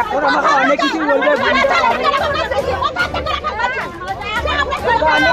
এখন আমাকে অনেক কিছু বলবে অন্য কাজ পাইলে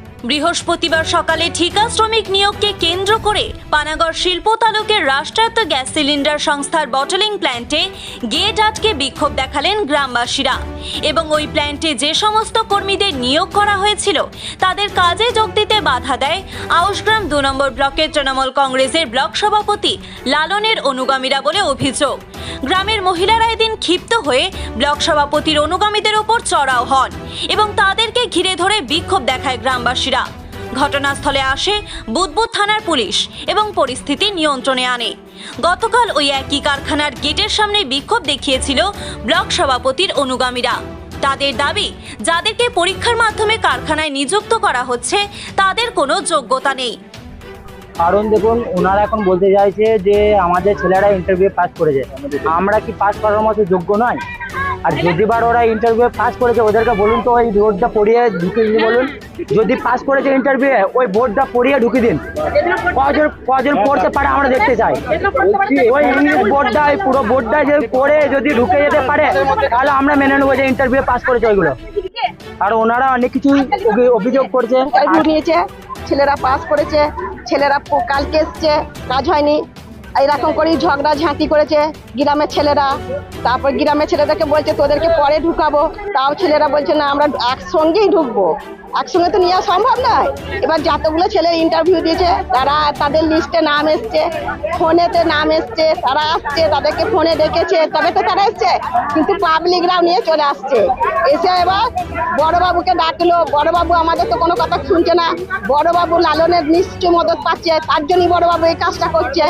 বৃহস্পতিবার সকালে ঠিকা শ্রমিক নিয়োগকে কেন্দ্র করে পানাগড় শিল্প তালুকের রাষ্ট্রায়ত্ত গ্যাস সিলিন্ডার সংস্থার বটলিং প্ল্যান্টে গেট আটকে বিক্ষোভ দেখালেন গ্রামবাসীরা। এবং ওই প্ল্যান্টে যে সমস্ত কর্মীদের নিয়োগ করা হয়েছিল, তাদের কাজে যোগ দিতে বাধা দেয় আউশগ্রাম দু নম্বর ব্লকের তৃণমূল কংগ্রেসের ব্লক সভাপতি লালনের অনুগামীরা বলে অভিযোগ। গ্রামের মহিলারা এদিন ক্ষিপ্ত হয়ে ব্লক সভাপতির অনুগামীদের ওপর চড়াও হন এবং তাদেরকে ঘিরে ধরে বিক্ষোভ দেখায় গ্রামবাসীরা। ঘটনাস্থলে আসে বুদবুদ থানার পুলিশ এবং পরিস্থিতি নিয়ন্ত্রণে আনে। গতকাল ওই একই কারখানার গেটের সামনে বিক্ষোভ দেখিয়েছিল ব্লক সভাপতির অনুগামীরা। তাদের দাবি, যাদেরকে পরীক্ষার মাধ্যমে কারখানায় নিযুক্ত করা হচ্ছে, তাদের কোনো যোগ্যতা নেই। কারণ দেখুন, ওনারা এখন বলতে চাইছে যে আমাদের ছেলেরা ইন্টারভিউ পাস করেছে। আমরা কি পাস করার মতো যোগ্য নয়? আর যদি বার ওরা ইন্টারভিউ পাস করেছে, ওদেরকে বলুন তো, ওই বোর্ডটা পড়িয়ে ঢুকে দিন বলুন। যদি পাস করেছে ইন্টারভিউ ওই বোর্ডটা পড়িয়ে ঢুকে দিন। কজন কজন পড়তে পারে আমরা দেখতে চাই। ওই ইংলিশ বোর্ডটা, ওই পুরো বোর্ডটা যদি পড়ে যদি ঢুকে যেতে পারে, তাহলে আমরা মেনে নেব যে ইন্টারভিউ পাস করেছে ওইগুলো। আর ওনারা অনেক কিছু অভিযোগ করছে। ছেলেরা পাস করেছে। ছেলেরা কালকে এসছে, কাজ হয়নি। এইরকম করেই ঝগড়া ঝাঁকি করেছে গ্রামের ছেলেরা। তারপর গ্রামের ছেলেদেরকে বলছে, তোদেরকে পরে ঢুকাবো। তাও ছেলেরা বলছে, না, আমরা একসঙ্গেই ঢুকবো। একসঙ্গে তো নেওয়া সম্ভব নয়। এবার যতগুলো ছেলে ইন্টারভিউ দিয়েছে তারা তাদের লিস্টে নাম এসছে ফোনেতে নাম এসছে তারা আসছে তাদেরকে ফোনে ডেকেছে তবে তো তারা এসছে কিন্তু পাবলিকরাও নিয়ে চলে আসছে। এসে এবার বড়বাবুকে ডাকলো বড়বাবু আমাদের তো কোনো কথা শুনছে না বড়বাবু লালনের নিশ্চয় মদত পাচ্ছে তার জন্যই বড়বাবু এই কাজটা করছে।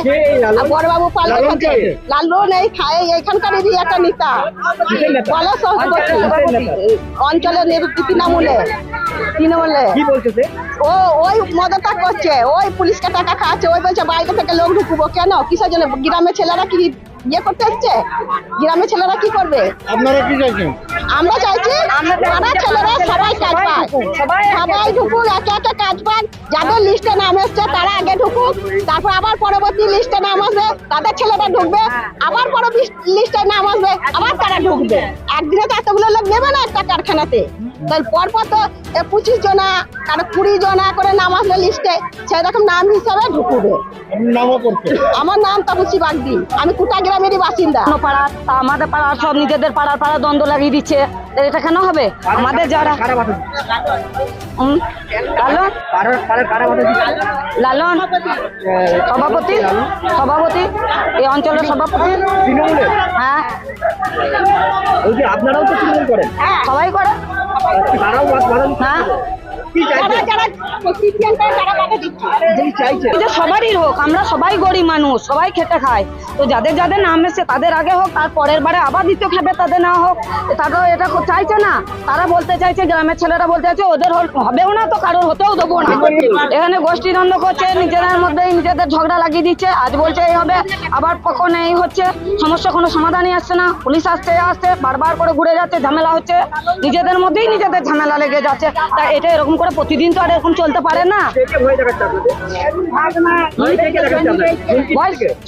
আর বড়বাবু পাল্টে লালন খাচ্ছে লালন এই খায় এইখানকারই একটা নেতা। বলো অঞ্চলের তৃণমূলে তৃণমূলে কি বলছে ও ওই মদতটা করছে। ওই পুলিশকে টাকা খাওয়াচ্ছে। ওই বলছে বাইরে থেকে লোক ঢুকবো কেন? কিসের জন্য? গ্রামের ছেলেরা কি ইয়ে করতে এসছে? গ্রামের ছেলেরা কি করবে? আপনারা কি চাইছেন? আমরা চাইছি পাড়ার ছেলেরা সবাই কাজ পায়। সবাই ঢুকুক একে একে কাজ পাক। যাদের লিস্টে নাম এসছে তারা আগে ঢুকুক। তারপর আবার পরবর্তী লিস্টে নাম আসবে তাদের ছেলেরা ঢুকবে। আবার পরবর্তী লিস্টে নাম আসবে আবার তারা ঢুকবে। একদিনে কারখানাতে। তাই পরপর তো এ পঁচিশ জনা কারও কুড়ি জনা করে নাম আসবে লিস্টে সেরকম নাম হিসাবে ঢুকবে। আমার নাম তাপসী বাগদি। আমি কুটা গ্রামেরই বাসিন্দা। পাড়ার তা আমাদের পাড়ার সব নিজেদের পাড়ার পাড়া দ্বন্দ্ব লাগিয়ে দিচ্ছে। এটা কেন হবে? আমাদের যারা লালন? লালন? সভাপতি? সভাপতি? এই অঞ্চলের সভাপতি? হ্যাঁ। আপনারাও তো করেন। সবাই করে? হ্যাঁ। সবারই হোক আমরা সবাই গরিব মানুষ সবাই খেতে খাই তো যাদের যাদের নাম এসছে তাদের আগে হোক তার পরের বারে আবার দ্বিতীয় তাদের না হোক। এটা চাইছে না? তারা বলতে চাইছে গ্রামের ছেলেরা বলতে চাইছে ওদের হবেও না তো কারোর হতেও দেবো না। এখানে গোষ্ঠী দ্বন্দ্ব করছে নিজেদের মধ্যেই নিজেদের ঝগড়া লাগিয়ে দিচ্ছে। আজ বলছে এই হবে আবার কখন এই হচ্ছে সমস্যা কোনো সমাধানই আসছে না। পুলিশ আসছে আসছে বারবার করে ঘুরে যাচ্ছে ঝামেলা হচ্ছে। নিজেদের মধ্যেই নিজেদের ঝামেলা লেগে যাচ্ছে। তা এটা এরকম করে প্রতিদিন তো আর এরকম চলতে পারে না?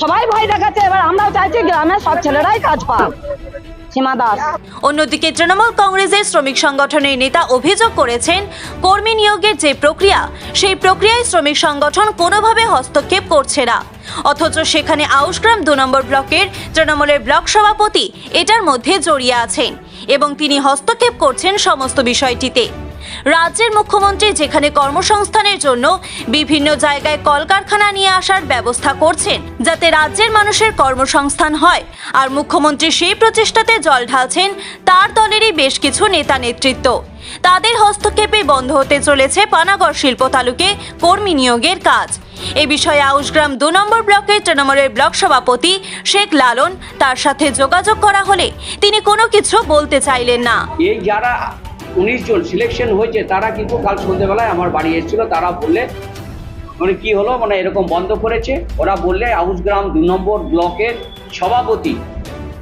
সবাই ভয় দেখাচ্ছে। এবার আমরাও চাইছি গ্রামের সব ছেলেরাই কাজ পাক। সীমা দাস। অন্যদিকে তৃণমূল কংগ্রেসের শ্রমিক সংগঠনের নেতা অভিযোগ করেছেন কর্মী নিয়োগের যে প্রক্রিয়া সেই প্রক্রিয়ায় শ্রমিক সংগঠন কোনোভাবে হস্তক্ষেপ করছে না। অথচ সেখানে আউশগ্রাম দু নম্বর ব্লকের তৃণমূলের ব্লক সভাপতি এটার মধ্যে জড়িয়ে আছেন এবং তিনি হস্তক্ষেপ করছেন সমস্ত বিষয়টিতে। রাজ্যের মুখ্যমন্ত্রী যেখানে কর্মসংস্থানের জন্য বিভিন্ন জায়গায় কলকারখানা নিয়ে আসার ব্যবস্থা করছেন, যাতে রাজ্যের মানুষের কর্মসংস্থান হয়। আর মুখ্যমন্ত্রী সেই প্রচেষ্টাতে জল ঢালছেন, তার দলেরই বেশ কিছু নেতা নেতৃত্ব। তাদের হস্তক্ষেপে বন্ধ হতে চলেছে পানাগড় শিল্প তালুকে কর্মী নিয়োগের কাজ। এ বিষয়ে আউশগ্রাম দু নম্বর ব্লকের তৃণমূলের ব্লক সভাপতি শেখ লালন তার সাথে যোগাযোগ করা হলে তিনি কোনো কিছু বলতে চাইলেন না। এই যারা উনিশ জন সিলেকশন হয়েছে, তারা কিন্তু কাল সন্ধ্যেবেলায় আমার বাড়ি এসেছিল, তারা বললে মানে কি হলো মানে এরকম বন্ধ করেছে। ওরা বললে আউসগ্রাম দু নম্বর ব্লকের সভাপতি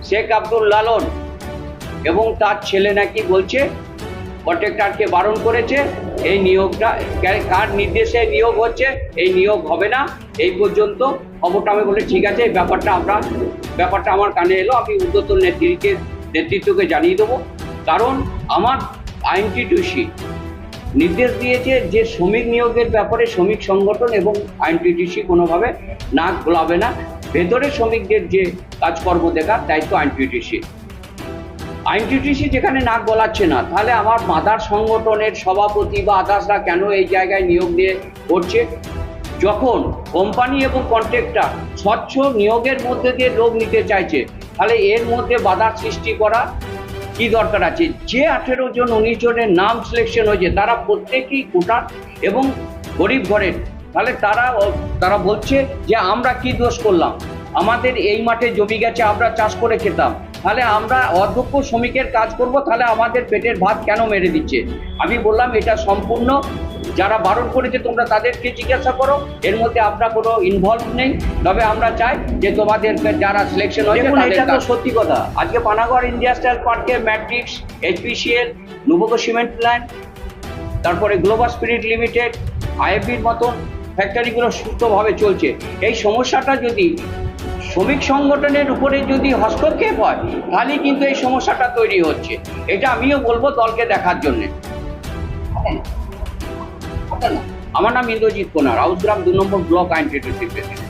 শেখ আব্দুল লালন এবং তার ছেলে নাকি বলছে কন্ট্রাক্টরকে বারণ করেছে, এই নিয়োগটা কার নির্দেশে নিয়োগ হচ্ছে, এই নিয়োগ হবে না, এই পর্যন্ত খবরটা আমি বলে ঠিক আছে, এই ব্যাপারটা আমরা, ব্যাপারটা আমার কানে এলো, আমি উদ্যতন নেতৃত্বের নেতৃত্বকে জানিয়ে দেবো। কারণ আমার আইনটিটিউসি। নির্দেশ দিয়েছে যে শ্রমিক নিয়োগের ব্যাপারে শ্রমিক সংগঠন এবং আইনটিটিউসি কোনোভাবে নাক গোলাবে না। ভেতরে শ্রমিকদের যে কাজকর্ম দেখার দায়িত্ব আইনটিটিউসি। আইনটিটিসি যেখানে নাক গলাচ্ছে না, তাহলে আমার মাদার সংগঠনের সভাপতি বা আদার্সরা কেন এই জায়গায় নিয়োগ দিয়ে করছে? যখন কোম্পানি এবং কন্ট্রাক্টর স্বচ্ছ নিয়োগের মধ্যে দিয়ে লোক নিতে চাইছে, তাহলে এর মধ্যে বাধার সৃষ্টি করা কি দরকার আছে? যে আঠেরো জন, উনিশ জনের নাম সিলেকশন হয়েছে, তারা প্রত্যেকেই কোটার এবং গরিব ঘরের। তাহলে তারা তারা বলছে যে আমরা কি দোষ করলাম? আমাদের এই মাঠে জমি গেছে আমরা চাষ করে খেতাম। তাহলে আমরা অধ্যক্ষ শ্রমিকের কাজ করব তাহলে আমাদের পেটের ভাত কেন মেরে দিচ্ছে? আমি বললাম এটা সম্পূর্ণ। যারা বারণ করেছে তোমরা তাদেরকে জিজ্ঞাসা করো। এর মধ্যে আমরা কোনো ইনভলভ নেই। তবে আমরা চাই যে তোমাদের যারা সিলেকশন হয়েছে এটা তো সত্যি কথা। আজকে পানাগড় ইন্ডাস্ট্রিয়াল পার্কে matrix HPCL Nuvoco cement plant তারপরে গ্লোবাল স্পিরিট লিমিটেড আইএফবির মতন ফ্যাক্টরিগুলো সুস্থভাবে চলছে। এই সমস্যাটা যদি শ্রমিক সংগঠনের উপরে যদি হস্তক্ষেপ হয় তাহলে কিন্তু এই সমস্যাটা তৈরি হচ্ছে। এটা আমিও বলব দলকে দেখার জন্যে। আমার নাম ইন্দ্রজিৎ কোনার, হাউসগ্রাম দু নম্বর ব্লক আইন প্রেসিডেন্ট